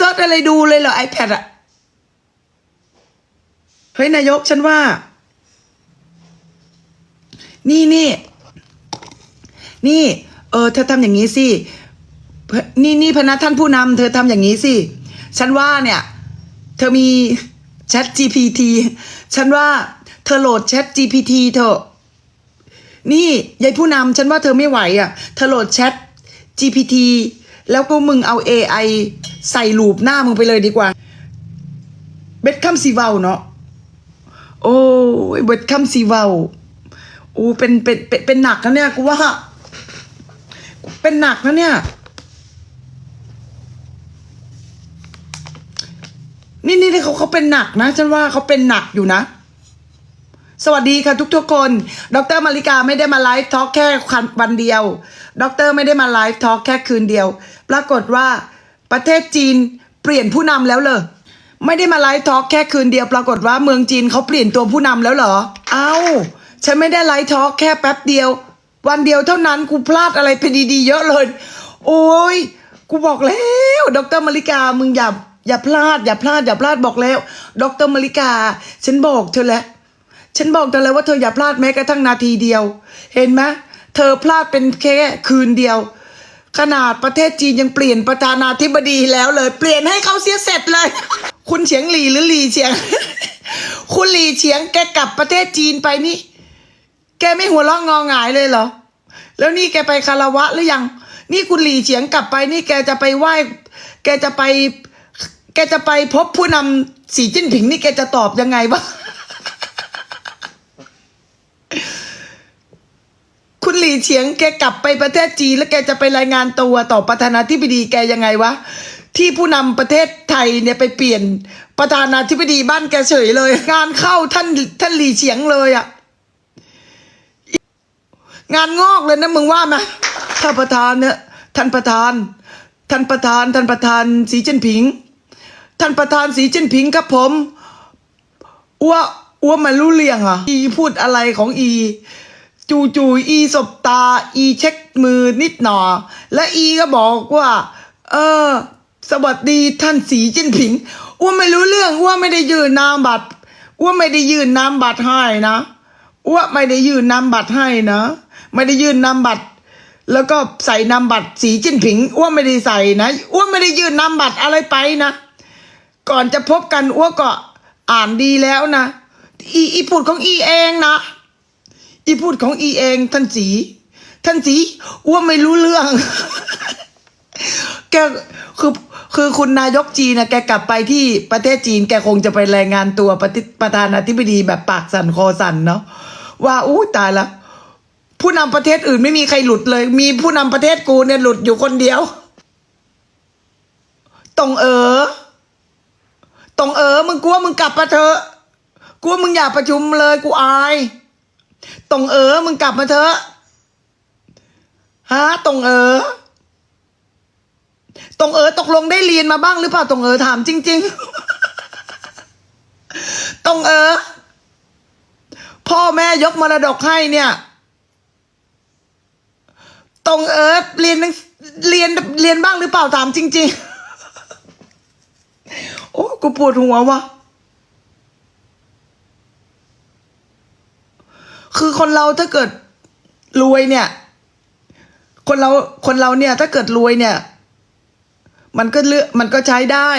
เซิร์ชอะไรดูเลยเหรอ iPad อะเฮ้ยนายกฉันว่า นี่นี่นี่ เออ เธอทำอย่างนี้สินี่นี่พนักท่านผู้นำเธอทำอย่างนี้สิ ฉันว่าเนี่ย เธอมี Chat GPT ฉันว่า เธอโหลด Chat GPT เถอะนี่ยายผู้นำฉันว่าเธอไม่ไหวอะ เธอโหลด Chat GPT แล้วก็มึงเอา AI ใส่ลูปหน้ามึงไปเลยดีกว่า เบ็ดคัมซีเวลเนาะโอ้ยเบ็ดคัมซีเวลโอ้เป็นเป็นเป็นเป็นหนักนะเนี่ยกูว่า เป็นหนักนะเนี่ย นี่นี่เขาเขาเป็นหนักนะ ฉันว่าเขาเป็นหนักอยู่นะ สวัสดีค่ะทุกทุกๆคน ดรมาริกาไม่ได้มาไลฟ์ทอล์กแค่วันเดียว ดรไม่ได้มาไลฟ์ทอล์กแค่คืนเดียว ปรากฏว่าประเทศจีนเปลี่ยนผู้นำแล้วเลยไม่ได้มาไลฟ์ทอล์กแค่คืนเดียว ปรากฏว่าเมืองจีนเขาเปลี่ยนตัวผู้นำแล้วเหรอ เอ้า ฉันไม่ได้ไลฟ์ทอล์กแค่แป๊บเดียว วันเดียวเท่านั้นกูพลาดอะไรไปดีๆเยอะเลย โอ้ยกูบอกแล้ว ดรมาริกามึงอย่าอย่าพลาด อย่าพลาดอย่าพลาดบอกแล้ว ดรมาริกา ฉันบอกเธอแล้ว ฉันบอกเธอแล้วว่าเธออย่าพลาดแม้กระทั่งนาทีเดียว เห็นไหมเธอพลาดเป็นแค่คืนเดียว ขนาดประเทศจีนยังเปลี่ยนประธานาธิบดีแล้วเลย เปลี่ยนให้เขาเสียเสร็จเลย คุณเฉียงหลีหรือหลีเฉียง คุณหลีเฉียงแกกลับประเทศจีนไปนี่ แกไม่หัวเราะงอหงายเลยเหรอ แล้วนี่แกไปคารวะหรือยัง นี่คุณหลีเฉียงกลับไปนี่แกจะไปไหว้ แกจะไป แกจะไปพบผู้นำสีจิ้นผิงนี่แกจะตอบยังไงวะ คุณหลีเฉียงแกกลับไปประเทศจีนแล้วแกจะไปรายงานตัวต่อประธานาธิบดีแกยังไงวะ ที่ผู้นำประเทศไทยเนี่ยไปเปลี่ยนประธานาธิบดีบ้านแกเฉยเลย งานเข้าท่านท่านหลีเฉียงเลยอะงานงอกเลยนะมึงว่าไหมถ้าประธานเนี่ยท่านประธาน ท่านประธาน ท่านประธานสีจิ้นผิง ท่านประธานสีจิ้นผิงครับผมอ้วอ้วมันรู้เรื่องอะอีพูดอะไรของอี จูจูอีสบตา อีเช็คมือนิดหนอและอีก็บอกว่า เออ สวัสดีท่านสีจิ้นผิงอ้วไม่รู้เรื่องอ้วไม่ได้ยื่นนามบัตรอ้วไม่ได้ยื่นนามบัตรให้นะอ้วไม่ได้ยื่นนามบัตรให้นะ ไม่ได้ยื่นนามบัตร แล้วก็ใส่นามบัตรสีจิ้นผิงอ้วไม่ได้ใส่นะอ้วไม่ได้ยื่นนามบัตรอะไรไปนะก่อนจะพบกันอ้วก็อ่านดีแล้วนะ อีอีพูดของอีเองนะ อีพูดของอีเองท่านสีท่านสีอ้วไม่รู้เรื่อง แกคือคือคุณนายกจีนนะแกกลับไปที่ประเทศจีน แกคงจะไปรายงานตัวประธิประธานาธิบดีแบบปากสั่นคอสั่นเนาะว่าอู้ตายละผู้นำประเทศอื่นไม่มีใครหลุดเลย มีผู้นำประเทศกูเนี่ยหลุดอยู่คนเดียวตรงเออตรงเออมึงกลัวมึงกลับมาเถอะกลัวมึงอย่าประชุมเลยกูอาย ตรงเออ มึงกลับมาเถอะ ฮะ ตรงเออ ตรงเออตกลงได้เรียนมาบ้างหรือเปล่าตรงเออถามจริง ๆ ตรงเออ พ่อแม่ยกมรดกให้เนี่ย ตรงเออเรียนเรียนเรียนบ้างหรือเปล่าถามจริง ๆ โอ้กูปวดหัวว่ะ คือคนเราถ้าเกิดรวยเนี่ย คนเราคนเราเนี่ย ถ้าเกิดรวยเนี่ย มันก็เลือกมันก็ใช้ได้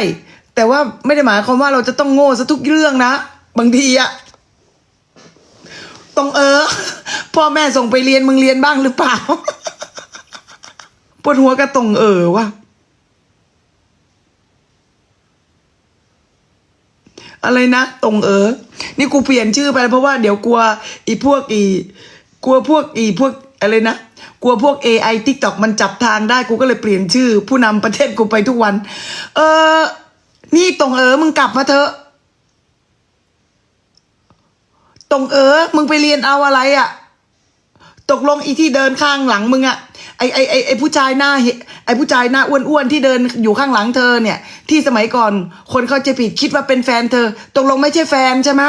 แต่ว่าไม่ได้หมายความว่าเราจะต้องโง่ซะทุกเรื่องนะบางทีอะต้องเออ พ่อแม่ส่งไปเรียนมึงเรียนบ้างหรือเปล่าปวดหัวกระตรงเออว่ะ อะไรนะตรงเออ นี่กูเปลี่ยนชื่อไปเพราะว่าเดี๋ยวกลัวอีพวกอีกลัวพวกอีพวกอะไรนะกลัวพวก AI TikTok มันจับทางได้กูก็เลยเปลี่ยนชื่อ ผู้นำประเทศกูไปทุกวัน เออ นี่ตรงเออมึงกลับมาเถอะตรงเออมึงไปเรียนเอาอะไรอะ่ะ ตกลงอีที่เดินข้างหลังมึงอะ ไอไอไอไอผู้ชายหน้าไอผู้ชายหน้าอ้วนๆที่เดินอยู่ข้างหลังเธอเนี่ย ที่สมัยก่อนคนเขาใจะผิดคิดว่าเป็นแฟนเธอตกลงไม่ใช่แฟนใช่ไหม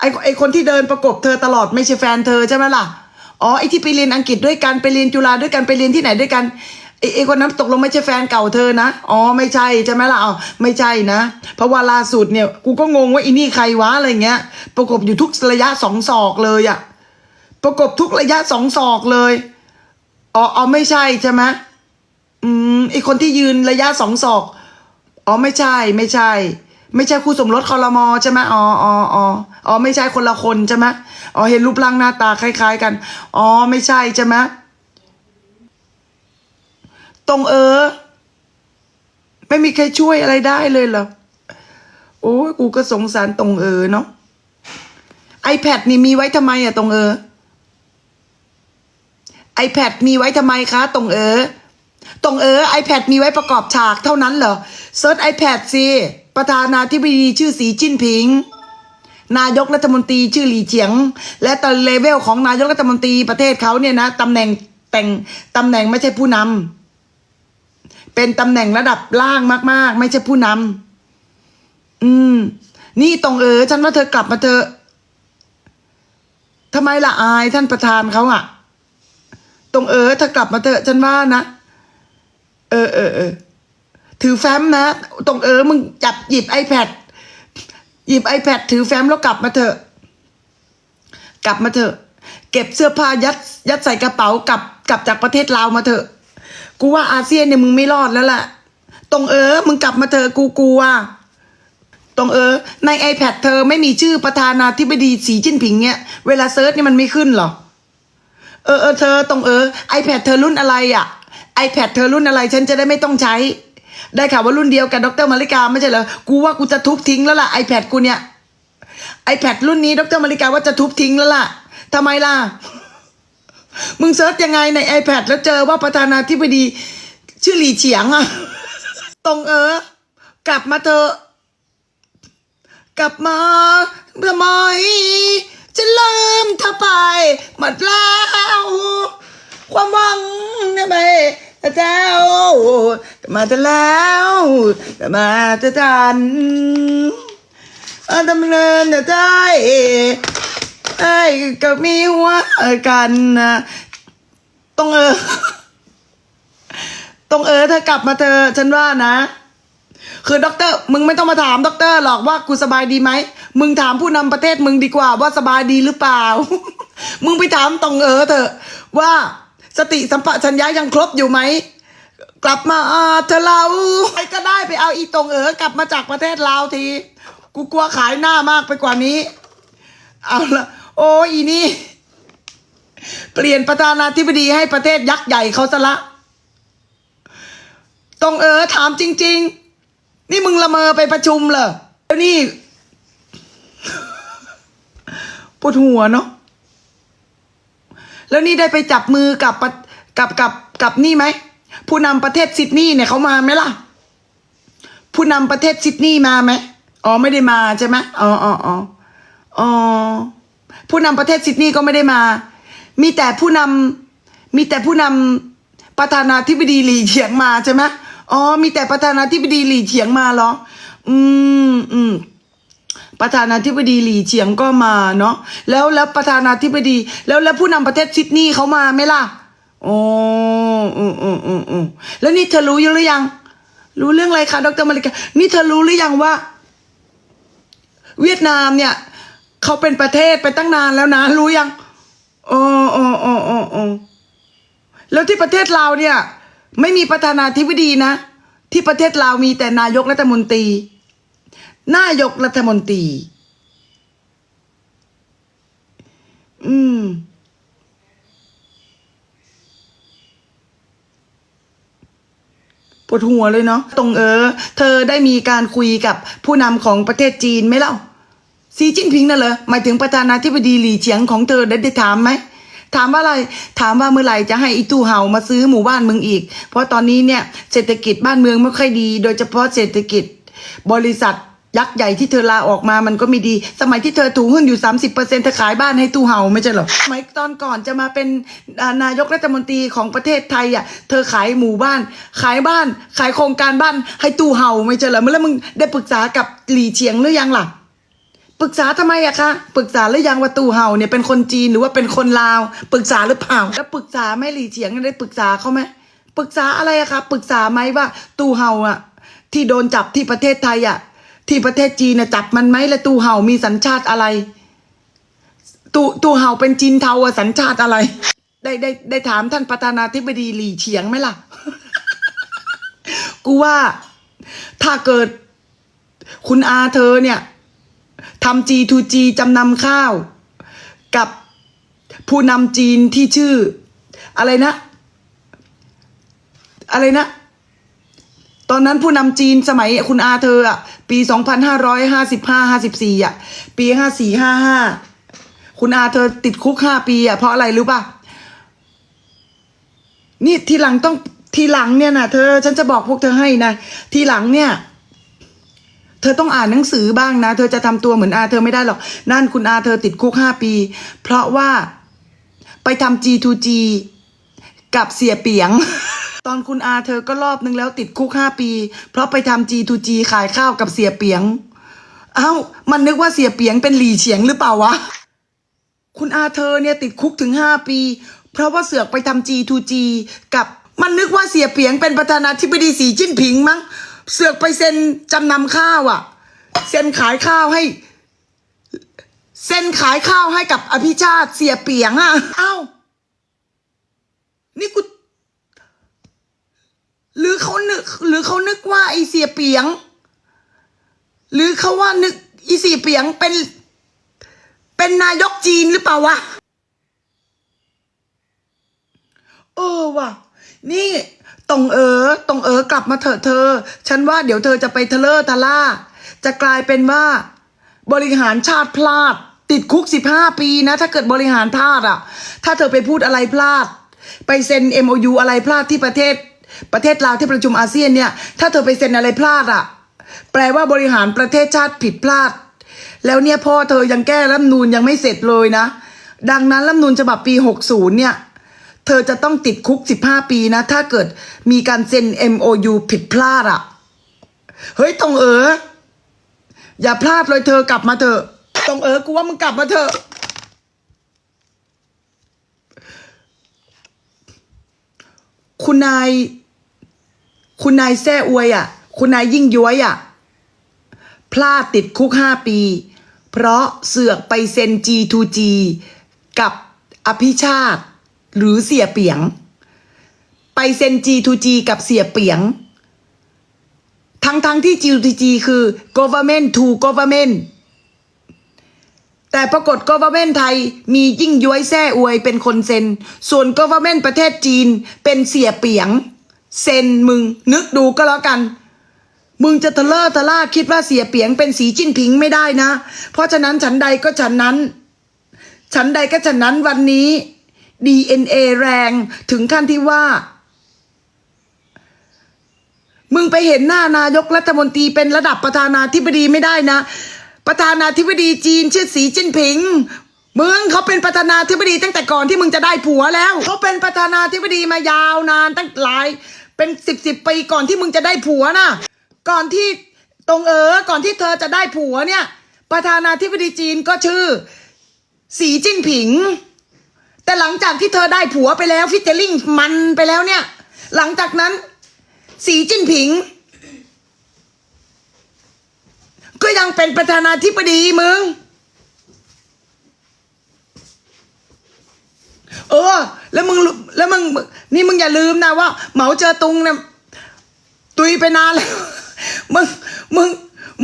ไอไอคนที่เดินประกบเธอตลอดไม่ใช่แฟนเธอใช่ไหมล่ะอ๋อไอที่ไปเรียนอังกฤษด้วยกันไปเรียนจุฬาด้วยกันไปเรียนที่ไหนด้วยกันไอ้ไอ้คนนั้นตกลงไม่ใช่แฟนเก่าเธอนะอ๋อไม่ใช่ใช่ไหมล่ะอ๋อไม่ใช่นะ เพราะว่าล่าสุดเนี่ยกูก็งงว่าอีนี่ใครวะอะไรเงี้ย ประกบอยู่ทุกระยะสองศอกเลยอะประกบทุกระยะสองศอกเลย อ๋ออ๋อไม่ใช่ใช่ไหมอืมไอคนที่ยืนระยะสองศอกอ๋อไม่ใช่ ไม่ใช่ ไม่ใช่คู่สมรสคอรมอใช่ไหมอ๋ออ๋ออ๋ออ๋อไม่ใช่คนละคนใช่ไหมอ๋อเห็นรูปร่างหน้าตาคล้าย ๆ กัน อ๋อไม่ใช่ใช่ไหมตรงเออ ไม่มีใครช่วยอะไรได้เลยเหรอโอ้กูก็สงสารตรงเออเนาะ iPad นี่มีไว้ทำไมอะตรงเออ iPad มีไว้ทำไมคะ ตรงเออตรงเออ iPad มีไว้ประกอบฉากเท่านั้นเหรอเซิร์ช iPad สิประธานาธิบดีชื่อสีจิ้นผิง นายกรัฐมนตรีชื่อหลีเฉียง และตอนเลเวลของนายกรัฐมนตรีประเทศเขาเนี่ยนะตำแหน่งแต่งตำแหน่งไม่ใช่ผู้นำเป็นตำแหน่งระดับล่างมาก ๆ ไม่ใช่ผู้นำอืม นี่ตรงเออฉันว่าเธอกลับมาเถอทำไมละอายท่านประธานเขาอะ ตรงเออเธอกลับมาเถอะฉันว่านะ เออเออเออถือแฟ้มนะ ตรงเออมึงจับหยิบ iPad หยิบ iPad ถือแฟ้มแล้วกลับมาเถอะ กลับมาเถอะ เก็บเสื้อผ้ายัด ยัดใส่กระเป๋ากลับกลับจากประเทศลาวมาเถอะ กูว่าอาเซียนเนี่ยมึงไม่รอดแล้วล่ะ ตรงเออ มึงกลับมาเถอะกูกลัวตรงเออ ใน iPad เธอไม่มีชื่อประธานาธิบดีสีจิ้นผิงเนี่ย เวลาเซิร์ชนี่มันไม่ขึ้นหรอ เออเออเธอตรงเออ iPad เธอรุ่นอะไรอะ iPad เธอรุ่นอะไร ฉันจะได้ไม่ต้องใช้ ได้ข่าวว่ารุ่นเดียวกับดรมาริกาไม่ใช่เหรอ กูว่ากูจะทุบทิ้งแล้วล่ะ iPad กูเนี่ย iPad รุ่นนี้ดรมาริกาว่าจะทุบทิ้งแล้วล่ะทำไมล่ะ มึงเซิร์ชยังไงใน iPad แล้วเจอว่าประธานาธิบดี ชื่อหลีเฉียงอะตรงเออ กลับมาเถอะกลับมาทำไม จะเริ่มเธอไปหมดแล้วความหวังเนี่ยไปเจ้าแต่มาจะแล้วแต่มาจะทันดำเนินได้ไอ้ก็มีหัวกันนะต้องเออ ต้องเออเธอกลับมาเธอ ฉันว่านะ คือด็อกเตอร์มึงไม่ต้องมาถามด็อกเตอร์หรอกว่ากูสบายดีไหมมึงถามผู้นำประเทศมึงดีกว่าว่าสบายดีหรือเปล่า มึงไปถามตรงเออเถอะ ว่าสติสัมปชัญญะยังครบอยู่ไหมกลับมาอ่าเธอเราใครก็ได้ไปเอาอีตรงเออกลับมาจากประเทศลาวที กูกลัวขายหน้ามากไปกว่านี้ เอาละโอ้อีนี่ เปลี่ยนประธานาธิบดีให้ประเทศยักษ์ใหญ่เขาซะละตรงเออถามจริง ๆ นี่มึงละเมอไปประชุมเหรอแล้วนี่ปวดหัวเนาะแล้วนี่ได้ไปจับมือกับกับกับกับนี่ไหมผู้นำประเทศซิดนีย์เนี่ยเขามาไหมล่ะ ผู้นำประเทศซิดนีย์มาไหมอ๋อไม่ได้มาใช่ไหมอ๋ออ๋ออ๋ออ๋อผู้นำประเทศซิดนีย์ก็ไม่ได้มา มีแต่ผู้นำมีแต่ผู้นำประธานาธิบดีหลีเฉียงมาใช่ไหม อ๋อ มีแต่ประธานาธิบดีหลี่เฉียงมาเหรอ อืมอืมประธานาธิบดีหลี่เฉียงก็มาเนาะแล้วแล้วประธานาธิบดี แล้วแล้วผู้นำประเทศซิดนีย์เขามาไหมล่ะอ๋ออืมอืมอืมอืมแล้วนี่เธอรู้ยังหรือยัง รู้เรื่องอะไรคะดรมาริกานี่เธอรู้หรือยังว่า เวียดนามเนี่ยเขาเป็นประเทศไปตั้งนานแล้วนะ รู้ยังอ๋ออ๋ออ๋ออ๋อแล้วที่ประเทศลาเนี่ย ไม่มีประธานาธิบดีนะ ที่ประเทศลาวมีแต่นายกรัฐมนตรี นายกรัฐมนตรี อืม ปวดหัวเลยเนาะ ตรงเออ เธอได้มีการคุยกับผู้นำของประเทศจีนไหมเล่า ซีจิ้นผิงน่ะเหรอ หมายถึงประธานาธิบดีหลี่เฉียงของเธอได้ได้ถามไหม ถามว่าอะไร ถามว่าเมื่อไหร่จะให้อีตู้เห่ามาซื้อหมู่บ้านมึงอีก เพราะตอนนี้เนี่ยเศรษฐกิจบ้านเมืองไม่ค่อยดี โดยเฉพาะเศรษฐกิจบริษัทยักษ์ใหญ่ที่เธอลาออกมามันก็ไม่ดี สมัยที่เธอถูหุ้นอยู่ 30%เธอขายบ้านให้ตู้เห่าไม่ใช่หรอสมัยตอนก่อนจะมาเป็นานายกรัฐมนตรีของประเทศไทยอะ เธอขายหมู่บ้าน ขายบ้าน ขายโครงการบ้านให้ตู้เห่าไม่ใช่หรอเมื่อแล้วมึงได้ปรึกษากับหลี่เฉียงหรือยังล่ะ ปรึกษาทำไมอะคะ ปรึกษาหรือยังว่าตู้เห่าเนี่ยเป็นคนจีนหรือว่าเป็นคนลาว ปรึกษาหรือเปล่า แล้วปรึกษาแม่หลี่เฉียงได้ปรึกษาเขาไหมปรึกษาอะไรอะครับปรึกษาไหมว่าตู้เห่าอะที่โดนจับที่ประเทศไทยอะที่ประเทศจีนน่ะจับมันไหมและตู้เห่ามีสัญชาติอะไร ตู้ตู้เห่าเป็นจีนเทาอะสัญชาติอะไร ได้ได้ได้ถามท่านประธานาธิบดีหลี่เฉียงไหมล่ะ กูว่าถ้าเกิดคุณอาเธอเนี่ย ทำ G2G จำนำข้าว กับผู้นำจีนที่ชื่อ อะไรนะ อะไรนะ ตอนนั้นผู้นำจีนสมัยคุณอาเธออะปีสองพันห้าร้อยห้าสิบห้าห้าสิบสี่อะปีห้าสี่ห้าห้าคุณอาเธอติดคุกห้าปีอะเพราะอะไรรู้ป่ะ นี่ทีหลังต้องทีหลังเนี่ยนะเธอ ฉันจะบอกพวกเธอให้นะ ทีหลังเนี่ย เธอต้องอ่านหนังสือบ้างนะ เธอจะทำตัวเหมือนอาเธอไม่ได้หรอก นั่นคุณอาเธอติดคุกห้าปี เพราะว่าไปทำ G2G กับเสียเปียง ตอนคุณอาเธอก็รอบนึงแล้วติดคุกห้าปี เพราะไปทำ G2G ขายข้าวกับเสียเปียง เอ้า มันนึกว่าเสียเปียงเป็นหลีเฉียงหรือเปล่าวะ คุณอาเธอเนี่ยติดคุกถึงห้าปี เพราะว่าเสือกไปทำ G2G กับ มันนึกว่าเสียเปียงเป็นประธานาธิบดีสีจิ้นผิงมั้ง เสือกไปเซ็นจำนำข้าวอะ่ะ เซ็นขายข้าวให้ เซ็นขายข้าวให้กับอภิชาติเสียเปียงอะ่ะอ้าวนี่กูหรือเขานึก หรือเขานึกว่าไอเสียเปียง หรือเขาว่านึกอีเสียเปียงเป็น เป็นนายกจีนหรือเปล่าวะ เออว่ะ นี่ ตรงเออตรงเออกลับมาเถอะเธอ ฉันว่าเดี๋ยวเธอจะไปทะเลอทะล่าจะกลายเป็นว่า บริหารชาติพลาด ติดคุกสิบห้าปีนะ ถ้าเกิดบริหารพลาดอะ ถ้าเธอไปพูดอะไรพลาด ไปเซ็น MOU อะไรพลาดที่ประเทศ ประเทศลาวที่ประชุมอาเซียนเนี่ย ถ้าเธอไปเซ็นอะไรพลาดอะ แปลว่าบริหารประเทศชาติผิดพลาด แล้วเนี่ยพ่อเธอยังแก้รัฐนูนยังไม่เสร็จเลยนะ ดังนั้นรัฐนูนฉบับปี 60 เนี่ย เธอจะต้องติดคุก 15 ปีนะ ถ้าเกิดมีการเซ็น MOU ผิดพลาดอะ่ะ เฮ้ยตรงเอออย่าพลาดเลยเธอกลับมาเถอะตรงเออกูว่ามึงกลับมาเถอะคุณนาย คุณนายแซ่อวยอะ่ะ คุณนายยิ่งย้วยอะ่ะ พลาดติดคุกห้าปี เพราะเสือกไปเซ็น G2G กับอภิชาติ หรือเสียเปียง ไปเซ็น G2G กับเสียเปียง ทั้งทางๆที่ G2G คือ government to government แต่ปรากฏ government ไทยมียิ่งย้วยแซ่อวยเป็นคนเซ็น ส่วน government ประเทศจีนเป็นเสียเปียง เซ็นมึง นึกดูก็แล้วกัน มึงจะทะเลอทะล่าคิดว่าเสียเปียงเป็นสีจิ้นผิงไม่ได้นะ เพราะฉะนั้นฉันใดก็ฉันนั้น ฉันใดก็ฉันนั้นวันนี้ DNA แรงถึงขั้นที่ว่า มึงไปเห็นหน้านายกรัฐมนตรีเป็นระดับประธานาธิบดีไม่ได้นะ ประธานาธิบดีจีนชื่อสีจิ้นผิงมึงเขาเป็นประธานาธิบดีตั้งแต่ก่อนที่มึงจะได้ผัวแล้วเขาเป็นประธานาธิบดีมายาวนานตั้งหลาย เป็นสิบสิบปีก่อนที่มึงจะได้ผัวนะก่อนที่ตรงเออก่อนที่เธอจะได้ผัวเนี่ย ประธานาธิบดีจีนก็ชื่อ สีจิ้นผิง แต่หลังจากที่เธอได้ผัวไปแล้วฟิชเจอริงมันไปแล้วเนี่ย หลังจากนั้น สีจิ้นผิง ก็ยังเป็นประธานาธิบดีมึง เออ แล้วมึงแล้วมึงนี่มึงอย่าลืมนะว่า เหมาเจอตุงเนี่ยตุยไปนานแล้ว มึงมึง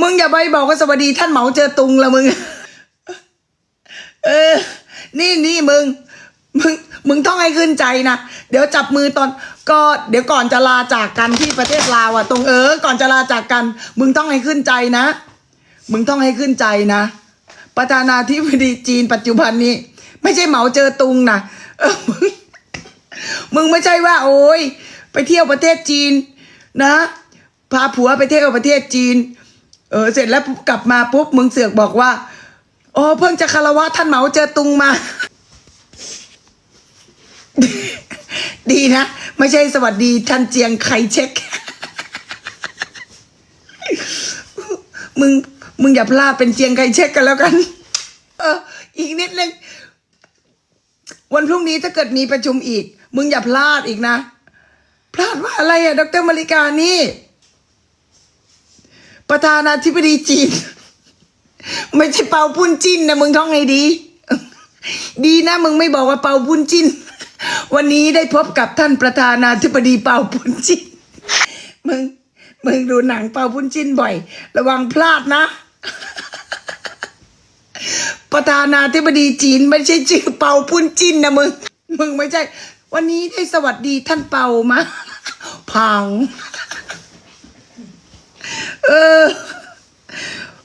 มึงอย่าไปบอกว่าสวัสดีท่านเหมาเจอตุงละมึง เออ นี่นี่มึง มึงต้องให้ขึ้นใจนะ เดี๋ยวจับมือตอนก็เดี๋ยวก่อนจะลาจากกันที่ประเทศลาวอะตรงเออ ก่อนจะลาจากกัน มึงต้องให้ขึ้นใจนะ มึงต้องให้ขึ้นใจนะ ประธานาธิบดีจีนปัจจุบันนี้ ไม่ใช่เหมาเจอตุงนะเออมึงมึงไม่ใช่ว่า โอ้ยไปเที่ยวประเทศจีนนะพาผัวไปเที่ยวประเทศจีน เออเสร็จแล้วกลับมาปุ๊บมึงเสือกบอกว่า โอ้เพิ่งจะคารวะท่านเหมาเจอตุงมา ดีนะ ไม่ใช่สวัสดีท่านเจียงไคเช็ค มึง มึงอย่าพลาดเป็นเจียงไคเช็คกันแล้วกัน เออ อีกนิดนึง วันพรุ่งนี้ถ้าเกิดมีประชุมอีก มึงอย่าพลาดอีกนะพพลาดว่าอะไรอะดรมาริกานี่ ประธานาธิบดีจีน ไม่ใช่เปาปุ้นจิ้นนะมึงท่องไงดี ดีนะมึงไม่บอกว่าเปาปุ้นจิ้น วันนี้ได้พบกับท่านประธานาธิบดีเปาปุ้นจินมึงมึงดูหนังเปาปุ้นจินบ่อย ระวังพลาดนะ ประธานาธิบดีจีนไม่ใช่ชื่อเปาปุ้นจินนะมึงมึงไม่ใช่ วันนี้ได้สวัสดีท่านเปามาพัง เออ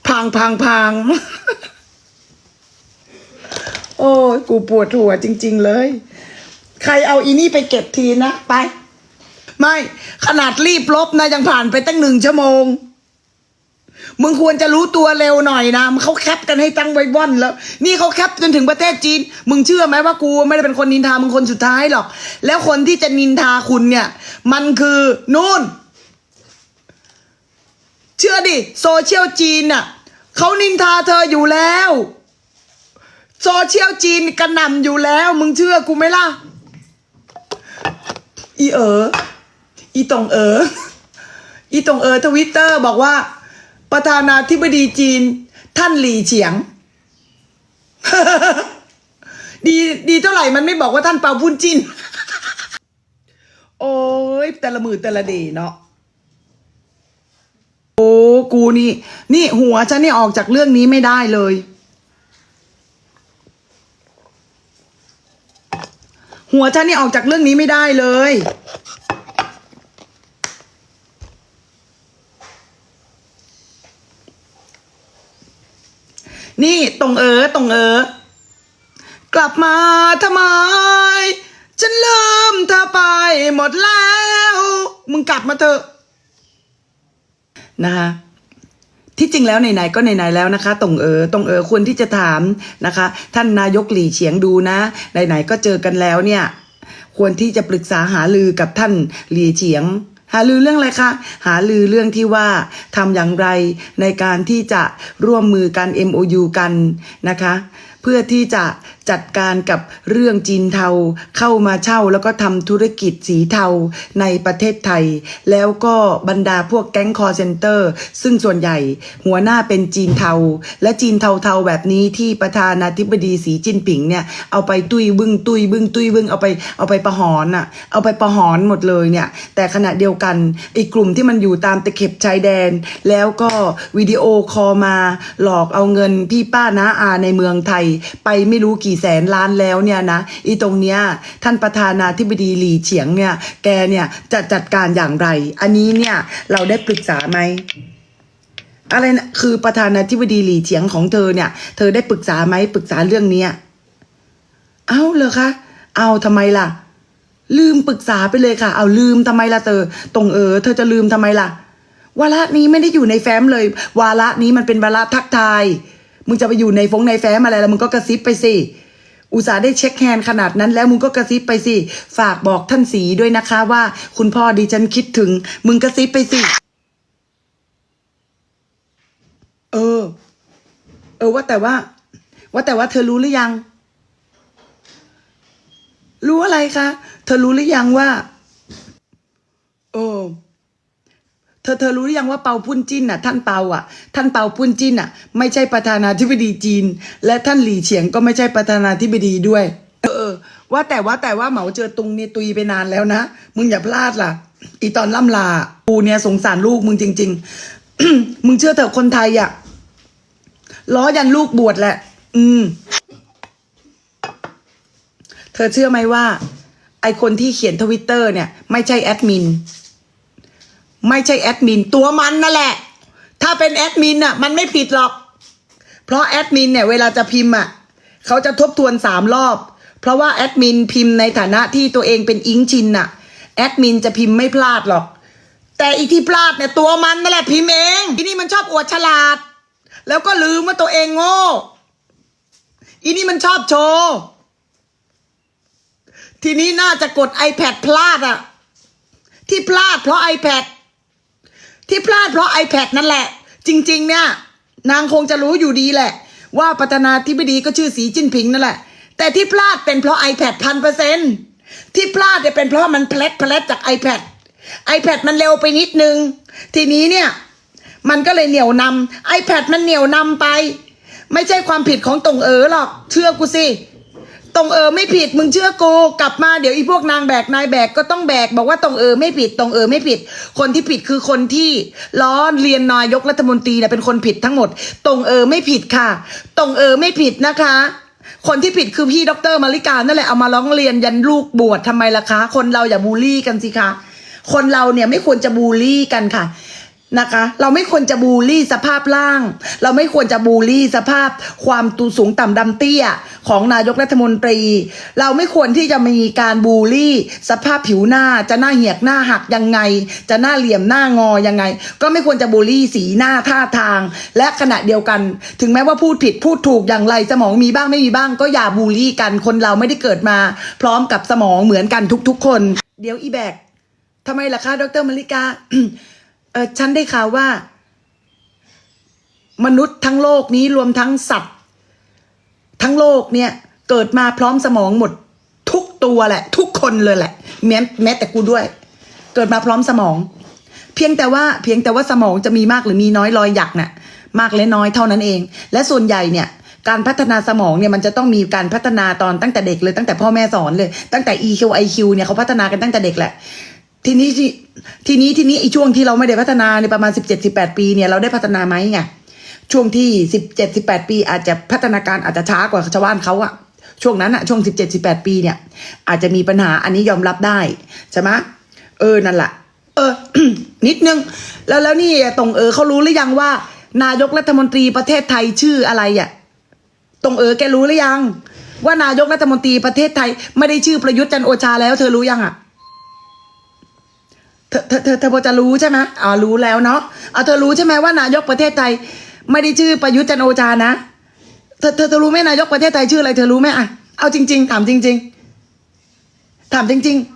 พังพังพังโอ้ยกูปวดหัวจริง ๆ เลย ใครเอาอีนี่ไปเก็บทีนะไป ไม่ขนาดรีบลบนะยังผ่านไปตั้งหนึ่งชั่วโมง มึงควรจะรู้ตัวเร็วหน่อยนะมันเขาแคปกันให้ตั้งไว้ว่อนแล้ว นี่เขาแคปจนถึงประเทศจีน มึงเชื่อไหมว่ากูไม่ได้เป็นคนนินทามึงคนสุดท้ายหรอก แล้วคนที่จะนินทาคุณเนี่ย มันคือนู่น เชื่อดิโซเชียลจีนน่ะเขานินทาเธออยู่แล้วโซเชียลจีนกระหน่ำอยู่แล้ว มึงเชื่อกูไหมล่ะ อีเอ๋ออีตงเอ๋ออีตงเอ๋อทวิตเตอร์บอกว่า ประธานาธิบดีจีน ท่านหลี่เฉียง ดีดีเท่าไหร่มันไม่บอกว่าท่านเปาพุ่นจิน โอ้ยแต่ละมือแต่ละเดเนาะโอ้กูนี่ นี่หัวฉันนี่ออกจากเรื่องนี้ไม่ได้เลย หัวฉันนี่ออกจากเรื่องนี้ไม่ได้เลย นี่ตรงเออตรงเออกลับมาทำไม ฉันลืมเธอไปหมดแล้ว มึงกลับมาเถอะนะคะ ที่จริงแล้วไหนๆก็ไหนๆแล้วนะคะตรงเออตรงเออควรที่จะถามนะคะ ท่านนายกหลี่เฉียงดูนะไหนๆก็เจอกันแล้วเนี่ย ควรที่จะปรึกษาหาลือกับท่านหลี่เฉียง หาลือเรื่องอะไรคะหาลือเรื่องที่ว่าทำอย่างไรในการที่จะร่วมมือกัน MOU กันนะคะ เพื่อที่จะจัดการกับเรื่องจีนเทาเข้ามาเช่าแล้วก็ทำธุรกิจสีเทาในประเทศไทย แล้วก็บรรดาพวกแก๊งคอร์เซนเตอร์ ซึ่งส่วนใหญ่หัวหน้าเป็นจีนเทา และจีนเทาๆแบบนี้ที่ประธานาธิบดีสีจิ้นผิงเนี่ยเอาไปตุยบึ้งตุยบึ้งตุยบึ้งเอาไปเอาไปประหอนอะเอาไปประหอนหมดเลยเนี่ย แต่ขณะเดียวกันไอ้กลุ่มที่มันอยู่ตามตะเข็บชายแดน แล้วก็วิดีโอคอลมาหลอกเอาเงินพี่ป้าน้าอาในเมืองไทย ไปไม่รู้กี่แสนล้านแล้วเนี่ยนะอีตรงเนี้ยท่านประธานาธิบดีหลีเฉียงเนี่ยแกเนี่ยจะจัดการอย่างไร อันนี้เนี่ยเราได้ปรึกษาไหมอะไรนะคือประธานาธิบดีหลีเฉียงของเธอเนี่ย เธอได้ปรึกษาไหมปรึกษาเรื่องเนี้ยเอาเหรอคะเอาทำไมล่ะ ลืมปรึกษาไปเลยค่ะ เอาลืมทำไมล่ะเธอตรงเออ เธอจะลืมทำไมล่ะ วาระนี้ไม่ได้อยู่ในแฟ้มเลย วาระนี้มันเป็นวาระทักทาย มึงจะไปอยู่ในฟงในแฟ้มอะไรแล้วมึงก็กระซิบไปสิ อุตส่าห์ได้เช็คแฮนด์ขนาดนั้นแล้วมึงก็กระซิบไปสิ ฝากบอกท่านสีด้วยนะคะว่า คุณพ่อดิฉันคิดถึง มึงกระซิบไปสิ เออ เออว่าแต่ว่า ว่าแต่ว่าเธอรู้หรือยัง รู้อะไรคะ เธอรู้หรือยังว่า เออ เธอเธอรู้หรือยังว่าเปาปุ้นจิ้นน่ะท่านเปาอะ ท่านเปาปุ้นจิ้นอะ ไม่ใช่ประธานาธิบดีจีน และท่านหลี่เฉียงก็ไม่ใช่ประธานาธิบดีด้วย เออ ว่าแต่ว่าแต่ว่าเหมาเจอตุงเนี่ยตุยไปนานแล้วนะมึงอย่าพลาดล่ะ อีตอนล่ำลากูเนี่ยสงสารลูกมึงจริง ๆ มึงเชื่อเถอะคนไทยอะล้อยันลูกบวชแหละ อืม เธอเชื่อไหมว่า ไอคนที่เขียนทวิตเตอร์เนี่ย ไม่ใช่แอดมิน ไม่ใช่แอดมินตัวมันนั่นแหละ ถ้าเป็นแอดมินอะมันไม่ผิดหรอก เพราะแอดมินเนี่ยเวลาจะพิมพ์อะเขาจะทบทวนสามรอบ เพราะว่าแอดมินพิมพ์ในฐานะที่ตัวเองเป็นอิงชินน่ะแอดมินจะพิมพ์ไม่พลาดหรอก แต่อีที่พลาดเนี่ยตัวมันนั่นแหละพิมพ์เองอีนี่มันชอบอวดฉลาด แล้วก็ลืมว่าตัวเองโง่อีนี่มันชอบโชว์ทีนี้น่าจะกด iPad พลาดอะที่พลาดเพราะ iPad ที่พลาดเพราะ iPad นั่นแหละ จริง ๆ เนี่ย นางคงจะรู้อยู่ดีแหละ ว่าประธานาธิบดีก็ชื่อสีจิ้นผิงนั่นแหละ แต่ที่พลาดเป็นเพราะ iPad พันเปอร์เซ็นที่พลาดเนี่ยเป็นเพราะมันเพลดเพลดจาก iPad iPad มันเร็วไปนิดนึง ทีนี้เนี่ย มันก็เลยเหนี่ยวนำ iPad มันเหนี่ยวนำไป ไม่ใช่ความผิดของตงเอ๋อหรอก เชื่อกูสิ ตรงเออไม่ผิดมึงเชื่อกูกลับมาเดี๋ยวอีพวกนางแบกนายแบกก็ต้องแบก บอกว่าตรงเออไม่ผิดตรงเออไม่ผิด คนที่ผิดคือคนที่ล้อเรียนนายกรัฐมนตรีนะเป็นคนผิดทั้งหมด ตรงเออไม่ผิดค่ะ ตรงเออไม่ผิดนะคะ คนที่ผิดคือพี่ดรมาริกานั่นแหละเอามาร้องเรียนยันลูกบวชทำไมล่ะคะ คนเราอย่าบูลลี่กันสิคะคนเราเนี่ยไม่ควรจะบูลลี่กันค่ะ นะคะ เราไม่ควรจะบูลลี่สภาพร่าง เราไม่ควรจะบูลลี่สภาพความตูสูงต่ำดำเตี้ยของนายกรัฐมนตรี เราไม่ควรที่จะมีการบูลลี่ สภาพผิวหน้าจะหน้าเหียกหน้าหักยังไง จะหน้าเหลี่ยมหน้างอยังไง ก็ไม่ควรจะบูลลี่สีหน้าท่าทาง และขณะเดียวกัน ถึงแม้ว่าพูดผิดพูดถูกอย่างไรสมองมีบ้างไม่มีบ้าง ก็อย่าบูลลี่กันคนเราไม่ได้เกิดมา พร้อมกับสมองเหมือนกันทุกๆคน เดี๋ยวอีแบกทำไมล่ะคะดรมาริกา เออฉันได้ข่าวว่า มนุษย์ทั้งโลกนี้รวมทั้งสัตว์ ทั้งโลกเนี่ย เกิดมาพร้อมสมองหมด ทุกตัวแหละ ทุกคนเลยแหละ แม้แม้แต่กูด้วย เกิดมาพร้อมสมอง เพียงแต่ว่าเพียงแต่ว่าสมองจะมีมากหรือมีน้อยรอยหยักน่ะ มากและน้อยเท่านั้นเอง และส่วนใหญ่เนี่ยการพัฒนาสมองเนี่ยมันจะต้องมีการพัฒนาตอนตั้งแต่เด็กเลยตั้งแต่พ่อแม่สอนเลย ตั้งแต่ EQ IQ เนี่ยเขาพัฒนากันตั้งแต่เด็กแหละ ทีนี้ที่ทีนี้ทีนี้ไอ้ช่วงที่เราไม่ได้พัฒนาในประมาณสิบเจ็ดสิบแปดปีเนี่ยเราได้พัฒนาไหมไงช่วงที่สิบเจ็ดสิบแปดปี อาจจะพัฒนาการอาจจะช้ากว่าชาวบ้านเขาอะช่วงนั้นอะช่วงสิบเจ็ดสิบแปดปีเนี่ย อาจจะมีปัญหาอันนี้ยอมรับได้ใช่ไหมเออนั่นแหละเออ นิดนึง แล้วแล้วนี่ตรงเออเขารู้หรือยังว่า นายกรัฐมนตรีประเทศไทยชื่ออะไรอะตรงเออแกรู้หรือยัง ว่านายกรัฐมนตรีประเทศไทย ไม่ได้ชื่อประยุทธ์จันโอชาแล้ว เธอรู้ยังอะ เธอเธอเธอเธอพอจะรู้ใช่ไหมอ๋อรู้แล้วเนาะเอาเธอรู้ใช่ไหมว่านายกประเทศไทย ไม่ได้ชื่อประยุทธ์จันโอชานะเธอเธอเธอรู้ไหมนายกประเทศไทยชื่ออะไรเธอรู้ไหมอะเอาจริง ๆ ถามจริง ๆ ถามจริง ๆ